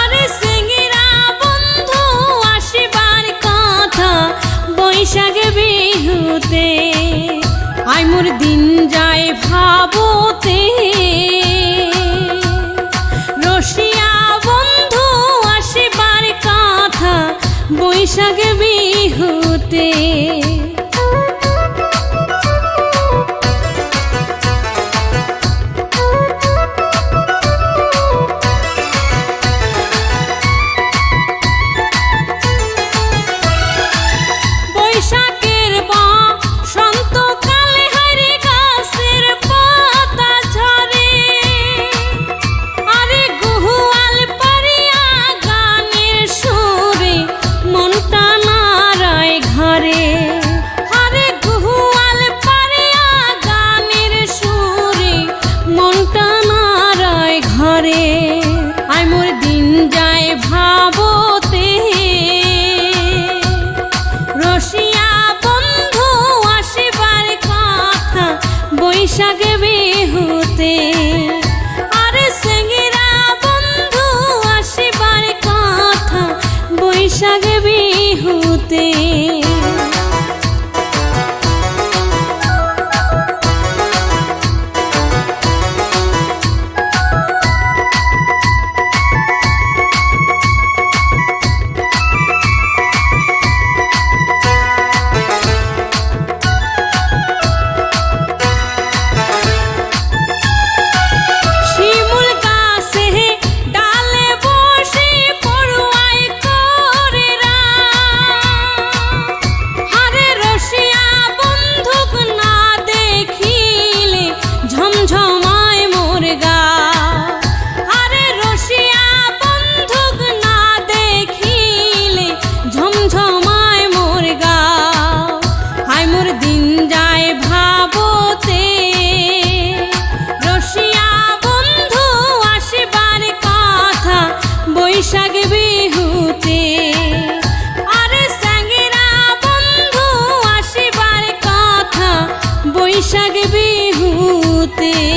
আরে সিঙ্গিরা বন্ধু আসিবার কথা বৈশাখে বিহুতে। আই মোর দিন যায় ভাবতে। রসিয়া বন্ধু আসিবার কথা বৈশাখে বিহুতে। বৈশাখ বিহুতে। আরে সেঙ্গিরা বন্ধু আসিবার কথা বৈশাখ বিহুতে। te